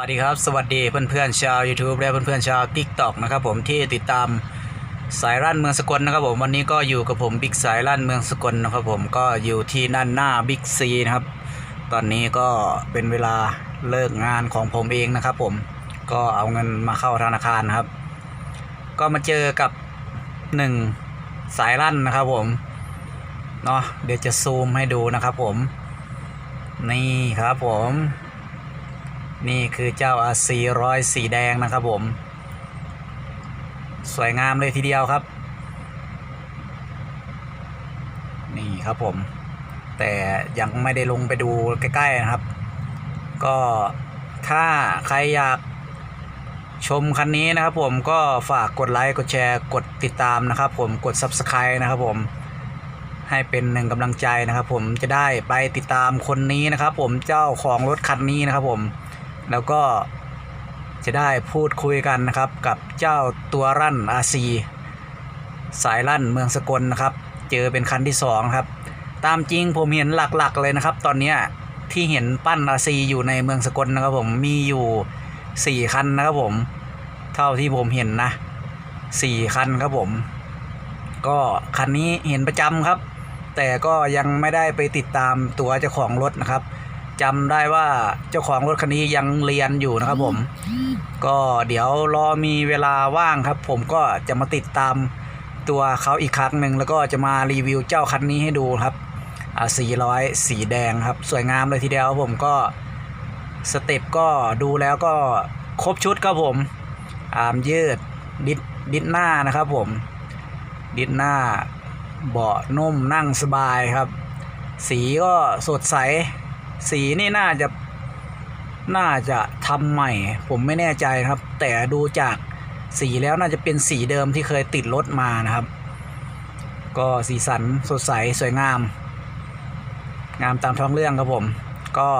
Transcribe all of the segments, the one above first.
วัสดีครับ สวัสดีเพื่อนๆชาว YouTube และเพื่อนๆชาว TikTok นะครับผมที่ติดตามสายรั่นเมืองสกลนะครับผมวันนี้ก็อยู่กับผมบิ๊กสายรั่นเมืองสกลนะครับผมก็อยู่ที่นั่นหน้าบิ๊กซีนะครับ ตอนนี้ก็เป็นเวลาเลิกงานของผมเองนะครับผมก็เอาเงินมาเข้าธนาคารนะครับ ก็มาเจอกับหนึ่งสายรั่นนะครับผมเนาะเดี๋ยวจะซูมให้ดูนะครับผม นี่ครับผม นี่คือเจ้าอาซีร้อยสีแดงนะครับผม สวยงามเลยทีเดียวครับ นี่ครับผม แต่ยังไม่ได้ลงไปดูใกล้ๆนะครับ ก็ถ้าใครอยากชมคันนี้นะครับผมก็ฝากกดไลค์กดแชร์กดติดตามนะครับผมกด Subscribe นะครับผมให้เป็นหนึ่งกำลังใจนะครับผมจะได้ไปติดตามคนนี้นะครับผมเจ้าของรถคันนี้นะครับผม แล้วก็จะได้พูดคุยกันนะครับกับเจ้าตัวรั่นอาซีสายรั่นเมืองสกลนะครับ เจอเป็นคันที่สองครับ ตามจริงผมเห็นหลักๆเลยนะครับ ตอนนี้ที่เห็นปั้นอาซีอยู่ในเมืองสกลนะครับผมมีอยู่สี่คันนะครับผม เท่าที่ผมเห็นนะสี่คันครับผม ก็คันนี้เห็นประจำครับ แต่ก็ยังไม่ได้ไปติดตามตัวเจ้าของรถนะครับ จำได้ว่าเจ้าของรถคันนี้ยังเรียนอยู่นะครับผม ก็เดี๋ยวรอมีเวลาว่างครับ ผมก็จะมาติดตามตัวเขาอีกครั้งหนึ่งแล้วก็จะมารีวิวเจ้าคันนี้ให้ดูครับอ่า400สีแดงครับ สวยงามเลยทีเดียวครับผมก็สเต็ปก็ดูแล้วก็ครบชุดครับผมอาร์มยืดดิดดิดหน้านะครับผม ดิดหน้าเบาะนุ่มนั่งสบายครับ สีก็สดใส สีนี่น่าจะน่าจะทำใหม่ ผมไม่แน่ใจครับ แต่ดูจากสีแล้วน่าจะเป็นสีเดิมที่เคยติดรถมานะครับ ก็สีสันสดใสสวยงาม งามตามท้องเรื่องครับผม ก็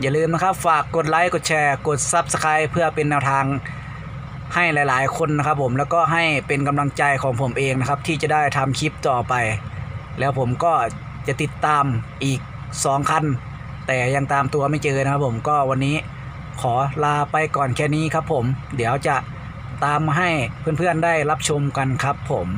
อย่าลืมนะครับ ฝากกดไลค์กดแชร์ กด Subscribe เพื่อเป็นแนวทางให้หลาย ๆ คนนะครับผมแล้วก็ให้เป็นกำลังใจของผมเองนะครับ ที่จะได้ทำคลิปต่อไป แล้วผมก็จะติดตามอีก 2 คัน แต่ยังตามตัวไม่เจอนะครับผมก็วันนี้ขอลาไปก่อนแค่นี้ครับผม เดี๋ยวจะตามมาให้เพื่อนๆได้รับชมกันครับผม